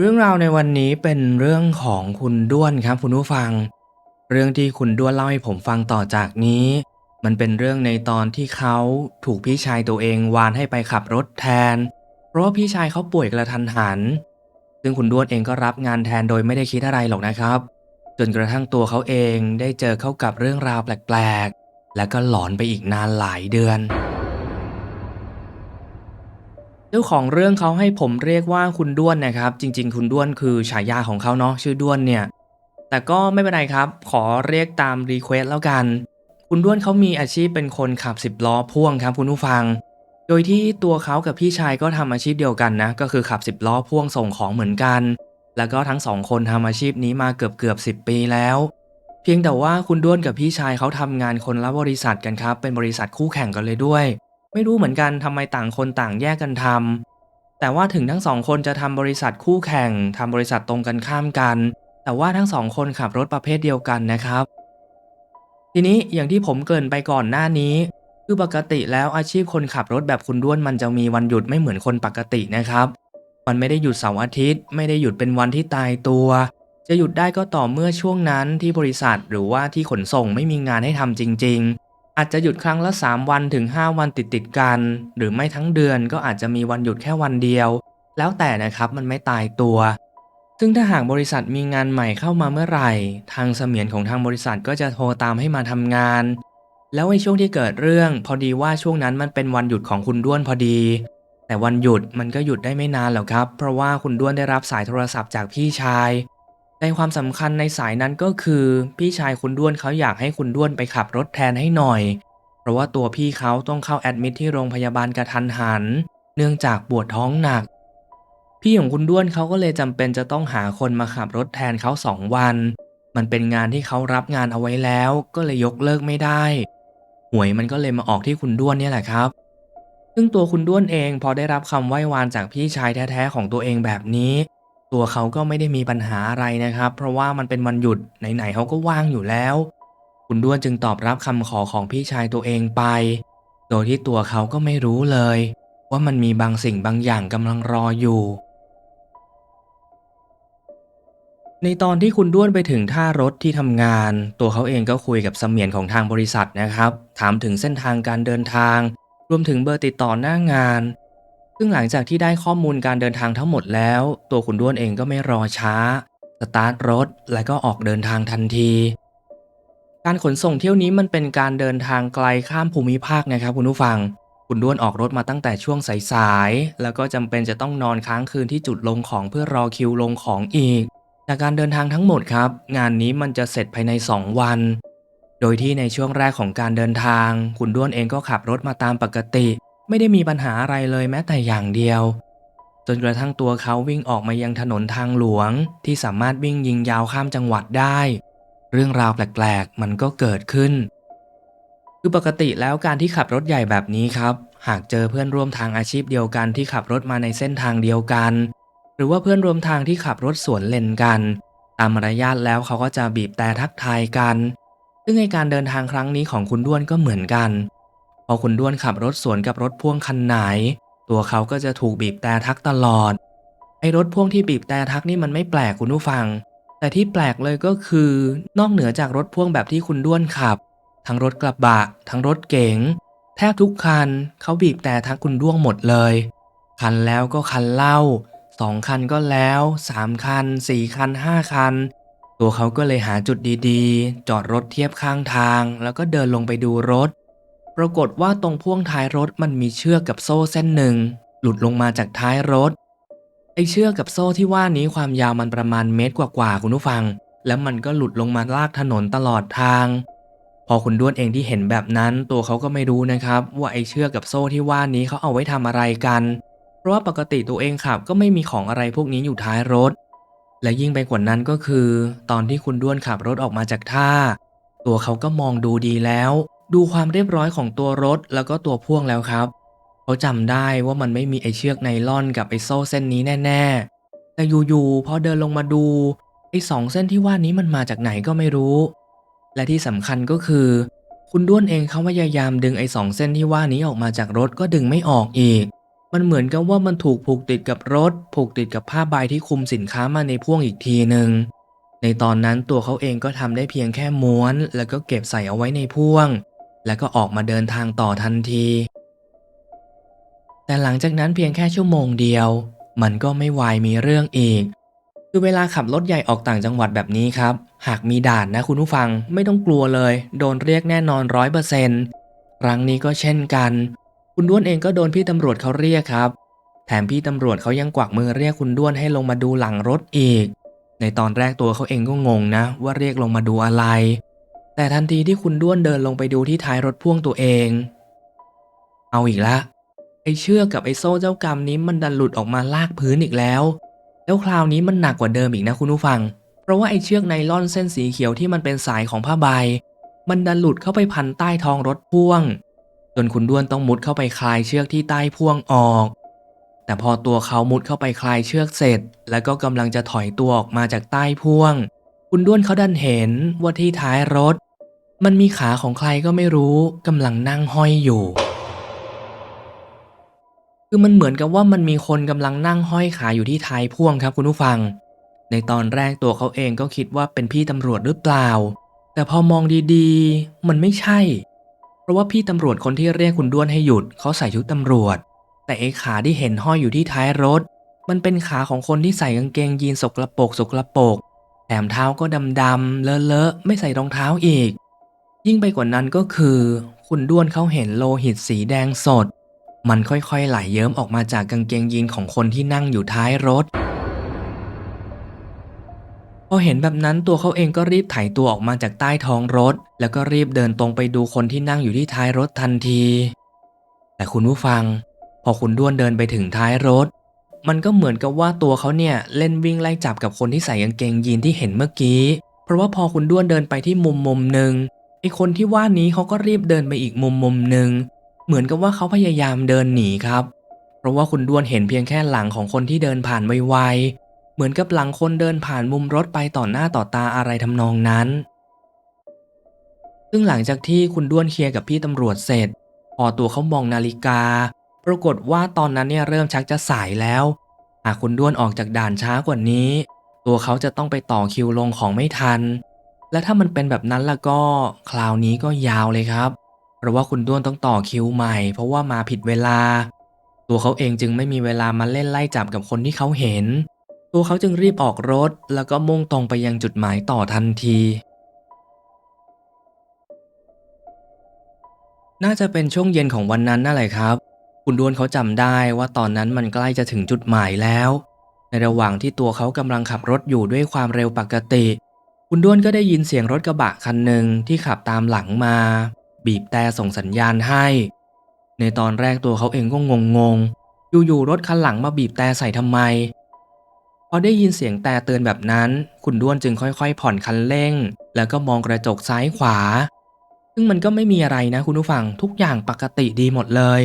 เรื่องราวในวันนี้เป็นเรื่องของคุณด้วนครับคุณผู้ฟัง เรื่องที่คุณด้วนเล่าให้ผมฟังต่อจากนี้ มันเป็นเรื่องในตอนที่เขาถูกพี่ชายตัวเองวานให้ไปขับรถแทน เพราะว่าพี่ชายเขาป่วยกระทันหัน ซึ่งคุณด้วนเองก็รับงานแทนโดยไม่ได้คิดอะไรหรอกนะครับ จนกระทั่งตัวเขาเองได้เจอเข้ากับเรื่องราวแปลกๆ และก็หลอนไปอีกนานหลายเดือน เจ้าของเรื่องเขาให้ผมเรียกว่าคุณด้วนนะครับ จริง ๆ คุณด้วนคือฉายาของเขาเนาะชื่อด้วนเนี่ย แต่ก็ไม่เป็นไรครับ ขอเรียกตามรีเควสแล้วกัน คุณด้วนเขามีอาชีพเป็นคนขับสิบล้อพ่วงครับคุณผู้ฟัง โดยที่ตัวเขากับพี่ชายก็ทำอาชีพเดียวกันนะ ก็คือขับสิบล้อพ่วงส่งของเหมือนกัน แล้วก็ทั้งสองคนทำอาชีพนี้มาเกือบเกือบสิบปีแล้ว เพียงแต่ว่าคุณด้วนกับพี่ชายเขาทำงานคนละบริษัทกันครับ เป็นบริษัทคู่แข่งกันเลยด้วย ไม่รู้เหมือนกันทำไมต่างคนต่างแยกกันทำแต่ว่าถึงทั้งสองคนจะทำบริษัทคู่แข่งทำบริษัทตรงกันข้ามกัน แต่ว่าทั้งสองคนขับรถประเภทเดียวกันนะครับ ทีนี้อย่างที่ผมเกริ่นไปก่อนหน้านี้ คือปกติแล้วอาชีพคนขับรถแบบคุณด้วนมันจะมีวันหยุดไม่เหมือนคนปกตินะครับ มันไม่ได้หยุดเสาร์อาทิตย์ ไม่ได้หยุดเป็นวันที่ตายตัว จะหยุดได้ก็ต่อเมื่อช่วงนั้นที่บริษัทหรือว่าที่ขนส่งไม่มีงานให้ทำจริง ๆ อาจจะหยุดครั้งละ 3 วันถึง 5 วันติดติดกัน หรือไม่ทั้งเดือนก็อาจจะมีวันหยุดแค่วันเดียว แล้วแต่นะครับมันไม่ตายตัว ซึ่งถ้าหากบริษัทมีงานใหม่เข้ามาเมื่อไหร่ ทางเสมียนของทางบริษัทก็จะโทรตามให้มาทำงาน แล้วในช่วงที่เกิดเรื่อง พอดีว่าช่วงนั้นมันเป็นวันหยุดของคุณด้วนพอดี แต่วันหยุดมันก็หยุดได้ไม่นานหรอกครับ เพราะว่าคุณด้วนได้รับสายโทรศัพท์จากพี่ชาย ในความสำคัญในสายนั้นก็คือ พี่ชายคุณด้วนเขาอยากให้คุณด้วนไปขับรถแทนให้หน่อย เพราะว่าตัวพี่เขาต้องเข้าแอดมิทที่โรงพยาบาลกระทันหัน เนื่องจากปวดท้องหนัก พี่ของคุณด้วนเขาก็เลยจำเป็นจะต้องหาคนมาขับรถแทนเขาสองวัน มันเป็นงานที่เขารับงานเอาไว้แล้ว ก็เลยยกเลิกไม่ได้ หวยมันก็เลยมาออกที่คุณด้วนเนี่ยแหละครับ ซึ่งตัวคุณด้วนเองพอได้รับคำไหว้วานจากพี่ชายแท้ๆของตัวเองแบบนี้ ตัวเขาก็ไม่ได้มีปัญหาอะไรนะครับ เพราะว่ามันเป็นวันหยุดไหนๆเขาก็ว่างอยู่แล้ว คุณด้วนจึงตอบรับคำขอของพี่ชายตัวเองไป โดยที่ตัวเขาก็ไม่รู้เลย ว่ามันมีบางสิ่งบางอย่างกำลังรออยู่ ในตอนที่คุณด้วนไปถึงท่ารถที่ทำงาน ตัวเขาเองก็คุยกับเสมียนของทางบริษัทนะครับ ถามถึงเส้นทางการเดินทาง รวมถึงเบอร์ติดต่อหน้างาน ซึ่งหลังจากที่ได้ข้อมูลการเดินทางทั้งหมดแล้ว ตัวคุณด้วนเองก็ไม่รอช้า สตาร์ทรถ และก็ออกเดินทางทันที การขนส่งเที่ยวนี้มันเป็นการเดินทางไกลข้ามภูมิภาคนะครับคุณผู้ฟัง คุณด้วนออกรถมาตั้งแต่ช่วงสายๆ แล้วก็จำเป็นจะต้องนอนค้างคืนที่จุดลงของเพื่อรอคิวลงของอีก จากการเดินทางทั้งหมดครับ งานนี้มันจะเสร็จภายใน 2 วัน โดยที่ในช่วงแรกของการเดินทาง คุณด้วนเองก็ขับรถมาตามปกติ ไม่ได้มีปัญหาอะไรเลยแม้แต่อย่างเดียว จนกระทั่งตัวเขาวิ่งออกมายังถนนทางหลวง ที่สามารถวิ่งยิงยาวข้ามจังหวัดได้ เรื่องราวแปลกๆ มันก็เกิดขึ้น คือปกติแล้วการที่ขับรถใหญ่แบบนี้ครับ หากเจอเพื่อนร่วมทางอาชีพเดียวกันที่ขับรถมาในเส้นทางเดียวกัน หรือว่าเพื่อนร่วมทางที่ขับรถสวนเลนกัน ตามมารยาทแล้วเขาก็จะบีบแต่ทักทายกัน ซึ่งในการเดินทางครั้งนี้ของคุณด้วนก็เหมือนกัน พอคุณด้วนขับรถสวนกับรถพ่วงคันไหน ตัวเขาก็จะถูกบีบแต่ทักตลอด ไอ้รถพ่วงที่บีบแต่ทักนี่มันไม่แปลกคุณผู้ฟัง แต่ที่แปลกเลยก็คือนอกเหนือจากรถพ่วงแบบที่คุณด้วนขับ ทั้งรถกระบะ ทั้งรถเก๋งแทบทุกคันเขาบีบแต่ทักคุณด้วงหมดเลย คันแล้วก็คันเล่าสองคันก็แล้วสามคันสี่คันห้าคัน ตัวเขาก็เลยหาจุดดีๆ จอดรถเทียบข้างทาง แล้วก็เดินลงไปดูรถ ปรากฏว่าตรงพ่วงท้ายรถมันมีเชือกกับโซ่เส้นหนึ่ง หลุดลงมาจากท้ายรถ ไอเชือกกับโซ่ที่ว่านี้ความยาวมันประมาณเมตรกว่าๆคุณผู้ฟัง แล้วมันก็หลุดลงมาลากถนนตลอดทาง พอคุณด้วนเองที่เห็นแบบนั้น ตัวเขาก็ไม่รู้นะครับ ว่าไอเชือกกับโซ่ที่ว่านี้เขาเอาไว้ทำอะไรกัน เพราะว่าปกติตัวเองขับก็ไม่มีของอะไรพวกนี้อยู่ท้ายรถ และยิ่งไปกว่านั้นก็คือ ตอนที่คุณด้วนขับรถออกมาจากท่า ตัวเขาก็มองดูดีแล้ว ดูความเรียบร้อยของตัวรถแล้วก็ตัวพ่วงแล้วครับ เขาจำได้ว่ามันไม่มีไอเชือกไนล่อนกับไอโซ่เส้นนี้แน่ ๆ แต่อยู่ๆพอเดินลงมาดูไอสองเส้นที่ว่านี้มันมาจากไหนก็ไม่รู้ และที่สำคัญก็คือ คุณด้วนเองเขาพยายามดึงไอสองเส้นที่ว่านี้ออกมาจากรถก็ดึงไม่ออกอีก มันเหมือนกับว่ามันถูกผูกติดกับรถ ผูกติดกับผ้าใบที่คลุมสินค้ามาในพ่วงอีกทีหนึ่งในตอนนั้นตัวเขาเองก็ทำได้เพียงแค่ม้วน แล้วก็เก็บใส่เอาไว้ในพ่วง แล้วก็ออกมาเดินทางต่อทันที แต่หลังจากนั้นเพียงแค่ชั่วโมงเดียว มันก็ไม่วายมีเรื่องอีก คือเวลาขับรถใหญ่ออกต่างจังหวัดแบบนี้ครับ หากมีด่านนะคุณผู้ฟังไม่ต้องกลัวเลย โดนเรียกแน่นอนร้อยเปอร์เซ็นต์ครั้งนี้ก็เช่นกัน คุณด้วนเองก็โดนพี่ตำรวจเขาเรียกครับ แถมพี่ตำรวจเขายังกวักมือเรียกคุณด้วนให้ลงมาดูหลังรถอีก ในตอนแรกตัวเขาเองก็งงนะ ว่าเรียกลงมาดูอะไร แต่ทันทีที่คุณด้วนเดินลงไปดูที่ท้ายรถพ่วงตัวเอง เอาอีกละ ไอ้เชือกกับไอ้โซ่เจ้ากรรมนี้มันดันหลุดออกมาลากพื้นอีกแล้ว แล้วคราวนี้มันหนักกว่าเดิมอีกนะคุณผู้ฟัง เพราะว่าไอ้เชือกไนล่อนเส้นสีเขียวที่มันเป็นสายของผ้าใบ มันดันหลุดเข้าไปพันใต้ท้องรถพ่วง จนคุณด้วนต้องมุดเข้าไปคลายเชือกที่ใต้พ่วงออก แต่พอตัวเขามุดเข้าไปคลายเชือกเสร็จ แล้วก็กำลังจะถอยตัวออกมาจากใต้พ่วง คุณด้วนเขาดันเห็นว่าที่ท้ายรถ มันมีขาของใครก็ไม่รู้กำลังนั่งห้อยอยู่ คือมันเหมือนกับว่ามันมีคนกำลังนั่งห้อยขาอยู่ที่ท้ายพ่วงครับคุณผู้ฟัง ในตอนแรกตัวเขาเองก็คิดว่าเป็นพี่ตำรวจหรือเปล่า แต่พอมองดีๆ มันไม่ใช่ เพราะว่าพี่ตำรวจคนที่เรียกคุณด้วนให้หยุดเขาใส่ชุดตำรวจ แต่ไอ้ขาที่เห็นห้อยอยู่ที่ท้ายรถ มันเป็นขาของคนที่ใส่กางเกงยีนสกระโปกสกระโปกแถมเท้าก็ดำๆเลอะๆไม่ใส่รองเท้าอีก ยิ่งไปกว่านั้นก็คือ คุณด้วนเขาเห็นโลหิตสีแดงสด มันค่อยๆไหลเยิ้มออกมาจากกางเกงยีนของคนที่นั่งอยู่ท้ายรถ พอเห็นแบบนั้นตัวเขาเองก็รีบไถตัวออกมาจากใต้ท้องรถ แล้วก็รีบเดินตรงไปดูคนที่นั่งอยู่ที่ท้ายรถทันที แต่คุณผู้ฟัง พอคุณด้วนเดินไปถึงท้ายรถ มันก็เหมือนกับว่าตัวเขาเนี่ยเล่นวิ่งไล่จับกับคนที่ใส่กางเกงยีนที่เห็นเมื่อกี้ เพราะว่าพอคุณด้วนเดินไปที่มุมมุมหนึ่ง ไอคนที่ว่านี้เขาก็รีบเดินไปอีกมุมมุมหนึ่งเหมือนกับว่าเขาพยายามเดินหนีครับ เพราะว่าคุณด้วนเห็นเพียงแค่หลังของคนที่เดินผ่านไวๆเหมือนกับหลังคนเดินผ่านมุมรถไปต่อหน้าต่อตาอะไรทำนองนั้น ซึ่งหลังจากที่คุณด้วนเคลียร์กับพี่ตำรวจเสร็จ พอตัวเขามองนาฬิกา ปรากฏว่าตอนนั้นเนี่ยเริ่มชักจะสายแล้ว หากคุณด้วนออกจากด่านช้ากว่านี้ ตัวเขาจะต้องไปต่อคิวลงของไม่ทัน และถ้ามันเป็นแบบนั้นแล้วก็คราวนี้ก็ยาวเลยครับ เพราะว่าคุณด้วนต้องต่อคิวใหม่ เพราะว่ามาผิดเวลา ตัวเขาเองจึงไม่มีเวลามาเล่นไล่จับกับคนที่เขาเห็น ตัวเขาจึงรีบออกรถ แล้วก็มุ่งตรงไปยังจุดหมายต่อทันที น่าจะเป็นช่วงเย็นของวันนั้นนั่นแหละครับ คุณด้วนเขาจำได้ว่าตอนนั้นมันใกล้จะถึงจุดหมายแล้ว ในระหว่างที่ตัวเขากำลังขับรถอยู่ด้วยความเร็วปกติ คุณด้วนก็ได้ยินเสียงรถกระบะคันหนึ่งที่ขับตามหลังมา บีบแต่ส่งสัญญาณให้ ในตอนแรกตัวเขาเองก็งงงๆอยู่ๆรถคันหลังมาบีบแต่ใส่ทำไม พอได้ยินเสียงแต่เตือนแบบนั้น คุณด้วนจึงค่อยๆ ผ่อนคันเร่ง แล้วก็มองกระจกซ้ายขวา ซึ่งมันก็ไม่มีอะไรนะคุณผู้ฟังทุกอย่างปกติดีหมดเลย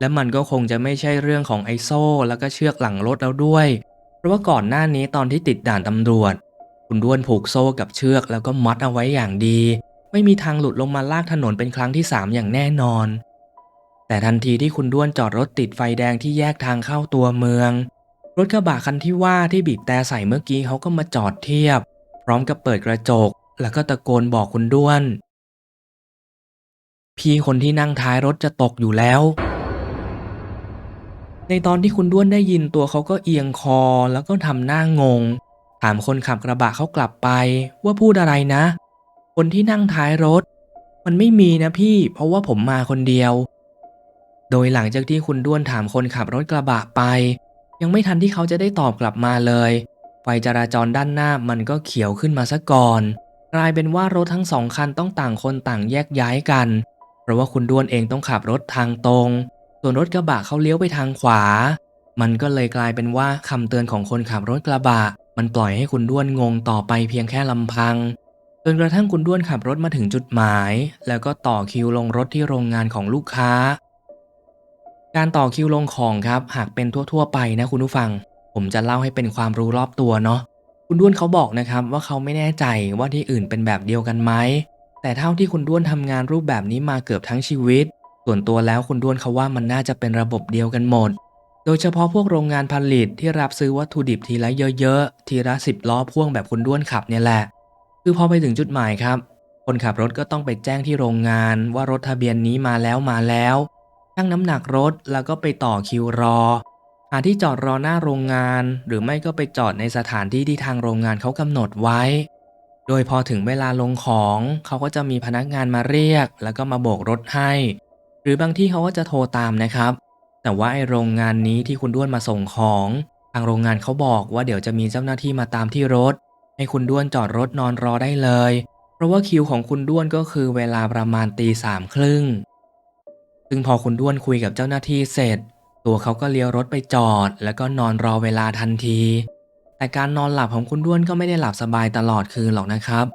และมันก็คงจะไม่ใช่เรื่องของไอโซ่ แล้วก็เชือกหลังรถแล้วด้วย เพราะว่าก่อนหน้านี้ตอนที่ติดด่านตำรวจ คุณด้วนผูกโซ่กับเชือกแล้วก็มัดเอาไว้อย่างดี ไม่มีทางหลุดลงมาลากถนนเป็นครั้งที่สามอย่างแน่นอน แต่ทันทีที่คุณด้วนจอดรถติดไฟแดงที่แยกทางเข้าตัวเมือง รถกระบะคันที่ว่าที่บีบแต่ใส่เมื่อกี้เขาก็มาจอดเทียบ พร้อมกับเปิดกระจก แล้วก็ตะโกนบอกคุณด้วน พี่คนที่นั่งท้ายรถจะตกอยู่แล้วในตอนที่คุณด้วนได้ยินตัวเขาก็เอียงคอแล้วก็ทำหน้างง ถามคนขับกระบะเขากลับไปว่าพูดอะไรนะ คนที่นั่งท้ายรถ มันไม่มีนะพี่ เพราะว่าผมมาคนเดียว โดยหลังจากที่คุณด้วนถามคนขับรถกระบะไป ยังไม่ทันที่เขาจะได้ตอบกลับมาเลย ไฟจราจรด้านหน้ามันก็เขียวขึ้นมาซะก่อน กลายเป็นว่ารถทั้งสองคันต้องต่างคนต่างแยกย้ายกัน เพราะว่าคุณด้วนเองต้องขับรถทางตรง ส่วนรถกระบะเขาเลี้ยวไปทางขวา มันก็เลยกลายเป็นว่าคำเตือนของคนขับรถกระบะ มันปล่อยให้คุณด้วนงงต่อไปเพียงแค่ลำพัง จนกระทั่งคุณด้วนขับรถมาถึงจุดหมาย แล้วก็ต่อคิวลงรถที่โรงงานของลูกค้า การต่อคิวลงของครับหากเป็นทั่ว ๆ ไปนะคุณผู้ฟัง ผมจะเล่าให้เป็นความรู้รอบตัวเนาะคุณด้วนเขาบอกนะครับว่าเขาไม่แน่ใจว่าที่อื่นเป็นแบบเดียวกันไหมแต่เท่าที่คุณด้วนทำงานรูปแบบนี้มาเกือบทั้งชีวิต ส่วนตัวแล้วคุณด้วนเขาว่ามันน่าจะเป็นระบบเดียวกันหมด โดยเฉพาะพวกโรงงานผลิตที่รับซื้อวัตถุดิบทีละเยอะๆ ทีละสิบล้อพ่วงแบบคุณด้วนขับเนี่ยแหละ คือพอไปถึงจุดหมายครับ คนขับรถก็ต้องไปแจ้งที่โรงงานว่ารถทะเบียนนี้มาแล้วมาแล้วชั่งน้ำหนักรถแล้วก็ไปต่อคิวรอ หาที่จอดรอหน้าโรงงาน หรือไม่ก็ไปจอดในสถานที่ที่ทางโรงงานเขากำหนดไว้ โดยพอถึงเวลาลงของเขาก็จะมีพนักงานมาเรียก แล้วก็มาโบกรถให้ หรือบางที่เขาก็จะโทรตามนะครับ แต่ว่าไอโรงงานนี้ที่คุณด้วนมาส่งของ ทางโรงงานเขาบอกว่าเดี๋ยวจะมีเจ้าหน้าที่มาตามที่รถ ให้คุณด้วนจอดรถนอนรอได้เลย เพราะว่าคิวของคุณด้วนก็คือเวลาประมาณตีสามครึ่ง ซึ่งพอคุณด้วนคุยกับเจ้าหน้าที่เสร็จ ตัวเขาก็เลี้ยวรถไปจอด แล้วก็นอนรอเวลาทันที แต่การนอนหลับของคุณด้วนก็ไม่ได้หลับสบายตลอดคืนหรอกนะครับ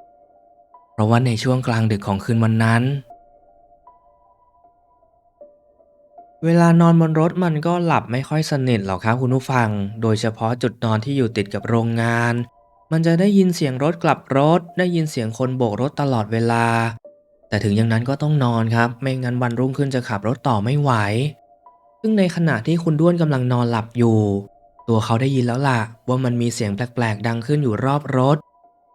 เพราะว่าในช่วงกลางดึกของคืนวันนั้น เวลานอนบนรถมันก็หลับไม่ค่อยสนิทหรอกครับคุณผู้ฟัง โดยเฉพาะจุดนอนที่อยู่ติดกับโรงงาน มันจะได้ยินเสียงรถกลับรถ ได้ยินเสียงคนโบกรถตลอดเวลา แต่ถึงอย่างนั้นก็ต้องนอนครับ ไม่งั้นวันรุ่งขึ้นจะขับรถต่อไม่ไหว ซึ่งในขณะที่คุณด้วนกำลังนอนหลับอยู่ ตัวเขาได้ยินแล้วล่ะ ว่ามันมีเสียงแปลกๆดังขึ้นอยู่รอบรถ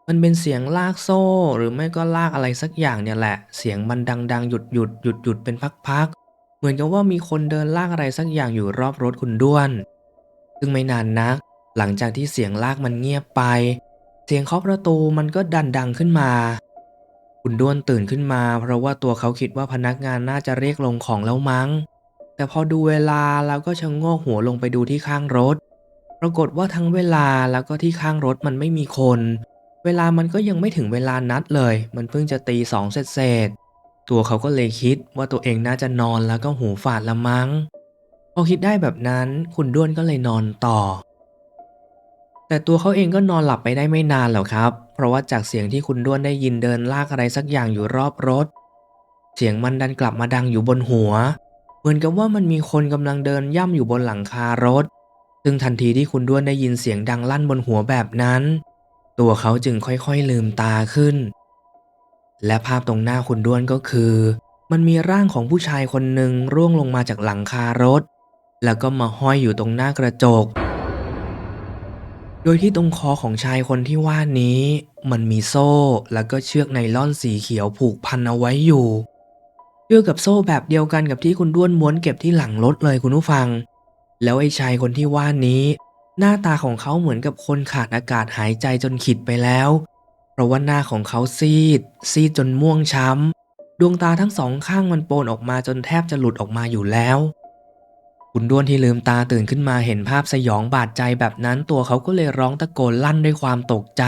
มันเป็นเสียงลากโซ่ หรือไม่ก็ลากอะไรสักอย่างเนี่ยแหละ เสียงมันดังๆหยุดหยุดหยุดหยุดเป็นพักๆ เหมือนกับว่ามีคนเดินลากอะไรสักอย่างอยู่รอบรถคุณด้วน ซึ่งไม่นานนัก หลังจากที่เสียงลากมันเงียบไป เสียงเคาะประตูมันก็ดันดังขึ้นมา คุณด้วนตื่นขึ้นมา เพราะว่าตัวเขาคิดว่าพนักงานน่าจะเรียกลงของแล้วมั้ง แต่พอดูเวลาแล้วก็ชะโงกหัวลงไปดูที่ข้างรถ ปรากฏว่าทั้งเวลาแล้วก็ที่ข้างรถมันไม่มีคน เวลามันก็ยังไม่ถึงเวลานัดเลย มันเพิ่งจะตีสองเศษ ตัวเขาก็เลยคิดว่าตัวเองน่าจะนอนแล้วก็หูฝาดละมั้ง พอคิดได้แบบนั้นคุณด้วนก็เลยนอนต่อ แต่ตัวเขาเองก็นอนหลับไปได้ไม่นานหรอกครับ เพราะว่าจากเสียงที่คุณด้วนได้ยินเดินลากอะไรสักอย่างอยู่รอบรถ เสียงมันดันกลับมาดังอยู่บนหัว เหมือนกับว่ามันมีคนกำลังเดินย่ำอยู่บนหลังคารถ ซึ่งทันทีที่คุณด้วนได้ยินเสียงดังลั่นบนหัวแบบนั้น ตัวเขาจึงค่อยๆลืมตาขึ้น และภาพตรงหน้าคุณด้วนก็คือ มันมีร่างของผู้ชายคนหนึ่งร่วงลงมาจากหลังคารถ แล้วก็มาห้อยอยู่ตรงหน้ากระจก โดยที่ตรงคอของชายคนที่ว่านี้ มันมีโซ่แล้วก็เชือกไนล่อนสีเขียวผูกพันเอาไว้อยู่เชือกกับโซ่แบบเดียวกันกับที่คุณด้วนม้วนเก็บที่หลังรถเลยคุณผู้ฟัง แล้วไอ้ชายคนที่ว่านี้ หน้าตาของเขาเหมือนกับคนขาดอากาศหายใจจนขิดไปแล้ว ราะว่าหน้าของเขาซีด ซีดจนม่วงช้ำ ดวงตาทั้งสองข้างมันโปนออกมาจนแทบจะหลุดออกมาอยู่แล้ว คุณด้วนที่ลืมตาตื่นขึ้นมาเห็นภาพสยองบาดใจแบบนั้นตัวเขาก็เลยร้องตะโกนลั่นด้วยความตกใจ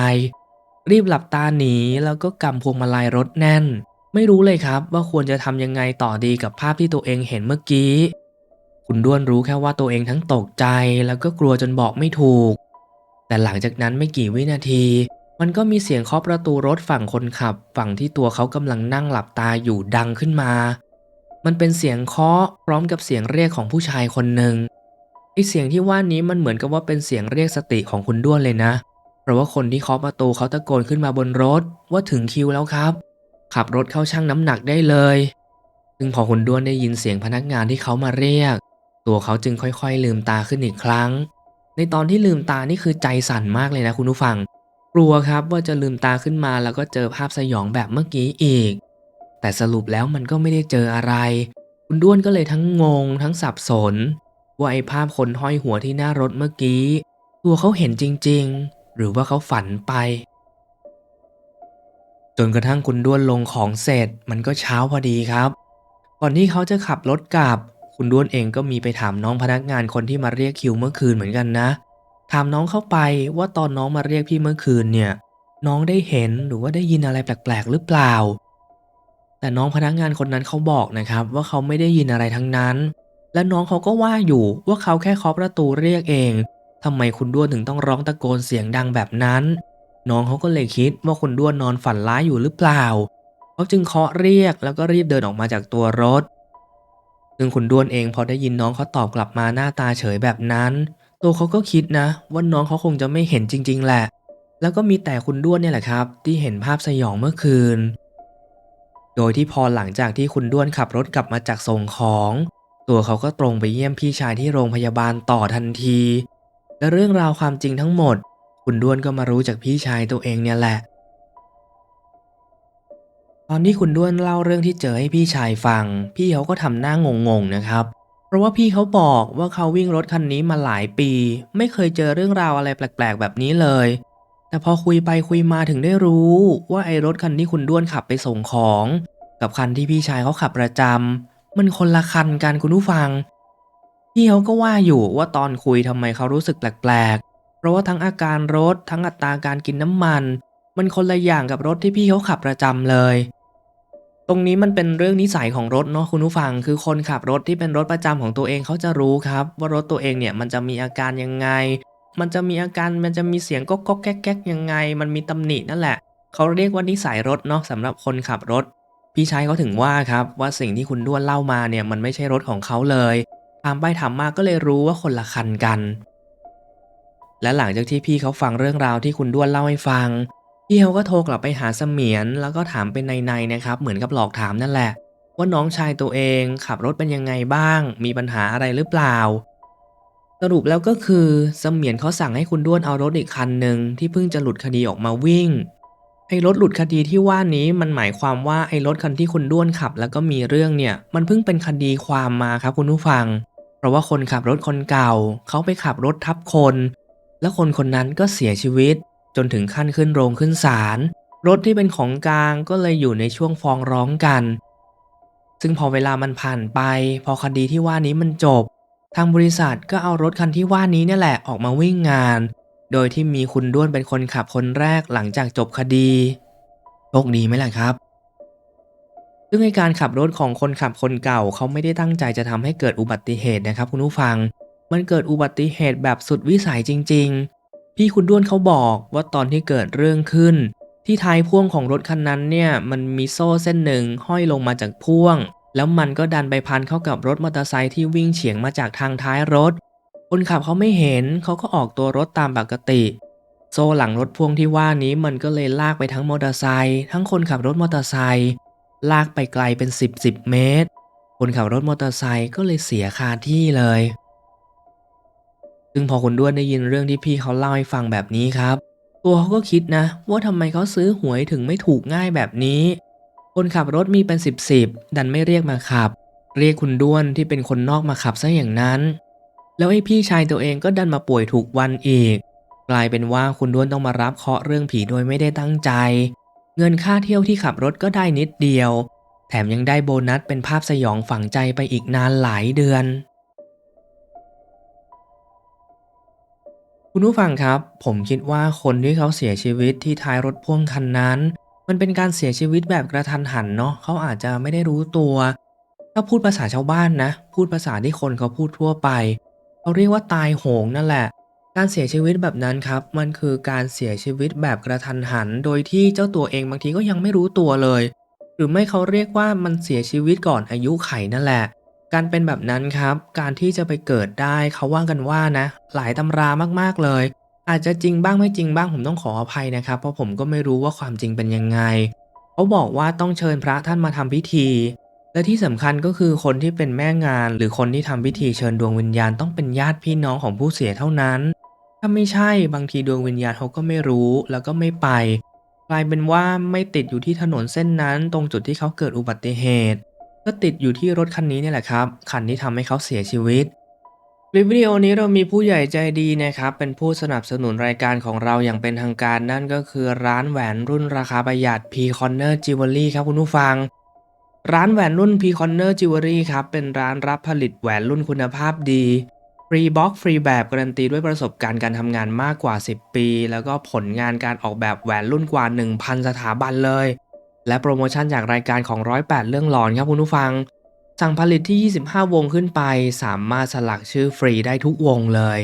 รีบหลับตาหนีแล้วก็กำพวงมาลัยรถแน่น ไม่รู้เลยครับว่าควรจะทำยังไงต่อดีกับภาพที่ตัวเองเห็นเมื่อกี้ คุณด้วนรู้แค่ว่าตัวเองทั้งตกใจแล้วก็กลัวจนบอกไม่ถูก แต่หลังจากนั้นไม่กี่วินาที มันก็มีเสียงเคาะประตูรถฝั่งคนขับ ฝั่งที่ตัวเขากำลังนั่งหลับตาอยู่ดังขึ้นมา มันเป็นเสียงเคาะพร้อมกับเสียงเรียกของผู้ชายคนหนึ่งไอเสียงที่ว่านี้มันเหมือนกับว่าเป็นเสียงเรียกสติของคุณด้วนเลยนะ เพราะว่าคนที่เคาะประตูเขาตะโกนขึ้นมาบนรถว่าถึงคิวแล้วครับ ขับรถเข้าชั่งน้ำหนักได้เลย ซึ่งพอคุณด้วนได้ยินเสียงพนักงานที่เขามาเรียก ตัวเขาจึงค่อยๆ ลืมตาขึ้นอีกครั้ง ในตอนที่ลืมตานี่คือใจสั่นมากเลยนะคุณผู้ฟัง กลัวครับว่าจะลืมตาขึ้นมาแล้วก็เจอภาพสยองแบบเมื่อกี้อีก แต่สรุปแล้วมันก็ไม่ได้เจออะไร คุณด้วนก็เลยทั้งงง ทั้งสับสน ว่าไอ้ภาพคนห้อยหัวที่หน้ารถเมื่อกี้ ตัวเขาเห็นจริง ๆ หรือว่าเขาฝันไป จนกระทั่งคุณด้วนลงของเสร็จมันก็เช้าพอดีครับ ก่อนที่เขาจะขับรถกลับ คุณด้วนเองก็มีไปถามน้องพนักงานคนที่มาเรียกคิวเมื่อคืนเหมือนกันนะ ถามน้องเข้าไปว่าตอนน้องมาเรียกพี่เมื่อคืนเนี่ย น้องได้เห็นหรือว่าได้ยินอะไรแปลกๆหรือเปล่า แต่น้องพนักงานคนนั้นเขาบอกนะครับ ว่าเขาไม่ได้ยินอะไรทั้งนั้น และน้องเขาก็ว่าอยู่ว่าเขาแค่เคาะประตูเรียกเองทำไมคุณด้วนถึงต้องร้องตะโกนเสียงดังแบบนั้น น้องเขาก็เลยคิดว่าคุณด้วนนอนฝันร้ายอยู่หรือเปล่าเขาจึงเคาะเรียกแล้วก็รีบเดินออกมาจากตัวรถ ซึ่งคุณด้วนเองพอได้ยินน้องเขาตอบกลับมาหน้าตาเฉยแบบนั้น ตัวเขาก็คิดนะว่าน้องเขาคงจะไม่เห็นจริง ๆ แหละ แล้วก็มีแต่คุณด้วนเนี่ยแหละครับ ที่เห็นภาพสยองเมื่อคืน โดยที่พอหลังจากที่คุณด้วนขับรถกลับมาจากส่งของ ตัวเขาก็ตรงไปเยี่ยมพี่ชายที่โรงพยาบาลต่อทันที และเรื่องราวความจริงทั้งหมด คุณด้วนก็มารู้จากพี่ชายตัวเองเนี่ยแหละ ตอนที่คุณด้วนเล่าเรื่องที่เจอให้พี่ชายฟัง พี่เขาก็ทำหน้างงๆนะครับเราะว่าพี่เขาบอกว่าเขาวิ่งรถคันนี้มาหลายปี ไม่เคยเจอเรื่องราวอะไรแปลกๆ แบบนี้เลย แต่พอคุยไปคุยมาถึงได้รู้ว่าไอ้รถคันที่คุณด้วนขับไปส่งของ กับคันที่พี่ชายเขาขับประจำมันคนละคันกันคุณผู้ฟัง พี่เขาก็ว่าอยู่ว่าตอนคุยทำไมเขารู้สึกแปลกๆ เพราะว่าทั้งอาการรถทั้งอัตราการกินน้ำมัน มันคนละอย่างกับรถที่พี่เขาขับประจำเลย รงนี้มันเป็นเรื่องนิสัยของรถเนาะคุณผู้ฟัง คือคนขับรถที่เป็นรถประจำของตัวเองเขาจะรู้ครับ ว่ารถตัวเองเนี่ยมันจะมีอาการยังไง มันจะมีอาการมันจะมีเสียงก๊อกก๊อกแก๊กแก๊กยังไง มันมีตำหนินั่นแหละเขาเรียกว่านิสัยรถเนาะสำหรับคนขับรถ พี่ชายเขาถึงว่าครับว่าสิ่งที่คุณด้วนเล่ามาเนี่ยมันไม่ใช่รถของเขาเลยถามไปถามมาก็เลยรู้ว่าคนละคันกัน และหลังจากที่พี่เขาฟังเรื่องราวที่คุณด้วนเล่าให้ฟัง พี่เขาก็โทรกลับไปหาเสมียนแล้วก็ถามเป็นในๆนะครับ เหมือนกับหลอกถามนั่นแหละ ว่าน้องชายตัวเองขับรถเป็นยังไงบ้าง มีปัญหาอะไรหรือเปล่า สรุปแล้วก็คือเสมียนเขาสั่งให้คุณด้วนเอารถอีกคันหนึ่งที่เพิ่งจะหลุดคดีออกมาวิ่งไอ้รถหลุดคดีที่ว่านี้มันหมายความว่าไอ้รถคันที่คุณด้วนขับ แล้วก็มีเรื่องเนี่ย มันเพิ่งเป็นคดีความมาครับคุณผู้ฟัง เพราะว่าคนขับรถคนเก่าเขาไปขับรถทับคน แล้วคนคนนั้นก็เสียชีวิต จนถึงขั้นขึ้นโรงขึ้นศาลรถที่เป็นของกลางก็เลยอยู่ในช่วงฟ้องร้องกัน ซึ่งพอเวลามันผ่านไป พอคดีที่ว่านี้มันจบ ทางบริษัทก็เอารถคันที่ว่านี้นี่แหละออกมาวิ่งงาน โดยที่มีคุณด้วนเป็นคนขับคนแรกหลังจากจบคดีโชคดีไหมล่ะครับ ซึ่งในการขับรถของคนขับคนเก่าเขาไม่ได้ตั้งใจจะทำให้เกิดอุบัติเหตุนะครับคุณผู้ฟัง มันเกิดอุบัติเหตุแบบสุดวิสัยจริง ๆ พี่คุณด้วนเขาบอกว่าตอนที่เกิดเรื่องขึ้น ที่ท้ายพ่วงของรถคันนั้นเนี่ยมันมีโซ่เส้นหนึ่งห้อยลงมาจากพ่วง แล้วมันก็ดันไปพันเข้ากับรถมอเตอร์ไซค์ที่วิ่งเฉียงมาจากทางท้ายรถ คนขับเขาไม่เห็นเขาก็ออกตัวรถตามปกติ โซ่หลังรถพ่วงที่ว่านี้มันก็เลยลากไปทั้งมอเตอร์ไซค์ทั้งคนขับรถมอเตอร์ไซค์ลากไปไกลเป็น 10 10เมตร คนขับรถมอเตอร์ไซค์ก็เลยเสียคาที่เลย ซึ่งพอคุณด้วนได้ยินเรื่องที่พี่เขาเล่าให้ฟังแบบนี้ครับ ตัวเขาก็คิดนะ ว่าทำไมเขาซื้อหวยถึงไม่ถูกง่ายแบบนี้ คนขับรถมีเป็นสิบสิบดันไม่เรียกมาขับ เรียกคุณด้วนที่เป็นคนนอกมาขับซะอย่างนั้น แล้วไอ้พี่ชายตัวเองก็ดันมาป่วยถูกวันอีก กลายเป็นว่าคุณด้วนต้องมารับเคาะเรื่องผีโดยไม่ได้ตั้งใจ เงินค่าเที่ยวที่ขับรถก็ได้นิดเดียว แถมยังได้โบนัสเป็นภาพสยองฝังใจไปอีกนานหลายเดือน คุณผู้ฟังครับ ผมคิดว่าคนที่เขาเสียชีวิตที่ท้ายรถพ่วงคันนั้น มันเป็นการเสียชีวิตแบบกระทันหันเนาะเขาอาจจะไม่ได้รู้ตัว ถ้าพูดภาษาชาวบ้านนะ พูดภาษาที่คนเขาพูดทั่วไปเขาเรียกว่าตายโหงนั่นแหละ การเสียชีวิตแบบนั้นครับ มันคือการเสียชีวิตแบบกระทันหัน โดยที่เจ้าตัวเองบางทีก็ยังไม่รู้ตัวเลย หรือไม่เขาเรียกว่ามันเสียชีวิตก่อนอายุไขนั่นแหละ การเป็นแบบนั้นครับ การที่จะไปเกิดได้เขาว่ากันว่านะ หลายตำรามากๆเลย อาจจะจริงบ้างไม่จริงบ้างผมต้องขออภัยนะครับ เพราะผมก็ไม่รู้ว่าความจริงเป็นยังไงเขาบอกว่าต้องเชิญพระท่านมาทำพิธี และที่สำคัญก็คือคนที่เป็นแม่งาน หรือคนที่ทำพิธีเชิญดวงวิญญาณต้องเป็นญาติพี่น้องของผู้เสียเท่านั้น ถ้าไม่ใช่บางทีดวงวิญญาณเขาก็ไม่รู้แล้วก็ไม่ไป กลายเป็นว่าไม่ติดอยู่ที่ถนนเส้นนั้น ตรงจุดที่เขาเกิดอุบัติเหตุ ก็ติดอยู่ที่รถคันนี้เนี่ยแหละครับ คันที่ทำให้เขาเสียชีวิตคลิปวิดีโอนี้เรามีผู้ใหญ่ใจดีนะครับ เป็นผู้สนับสนุนรายการของเราอย่างเป็นทางการนั่นก็คือร้านแหวนรุ่นราคาประหยัด P Corner Jewelry ครับคุณผู้ฟัง ร้านแหวนรุ่น P Corner Jewelry ครับเป็นร้านรับผลิตแหวนรุ่นคุณภาพดีฟรีบ็อกฟรีแบบการันตีด้วยประสบการณ์การทำงานมากกว่า 10 ปี แล้วก็ผลงานการออกแบบแหวนรุ่นกว่า 1,000 สถาบันเลย และโปรโมชั่นจากรายการของ 108 เรื่องหลอนครับคุณผู้ฟัง สั่งผลิตที่ 25 วงขึ้นไป สามารถสลักชื่อฟรีได้ทุกวงเลย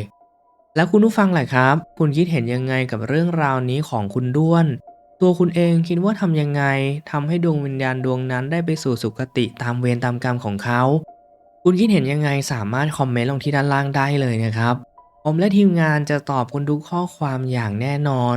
แล้วคุณผู้ฟังแหละครับ คุณคิดเห็นยังไงกับเรื่องราวนี้ของคุณด้วน ตัวคุณเองคิดว่าทำยังไงทำให้ดวงวิญญาณดวงนั้นได้ไปสู่สุคติตามเวรตามกรรมของเขา คุณคิดเห็นยังไงสามารถคอมเมนต์ลงที่ด้านล่างได้เลยนะครับ ผมและทีมงานจะตอบคุณทุกข้อความอย่างแน่นอน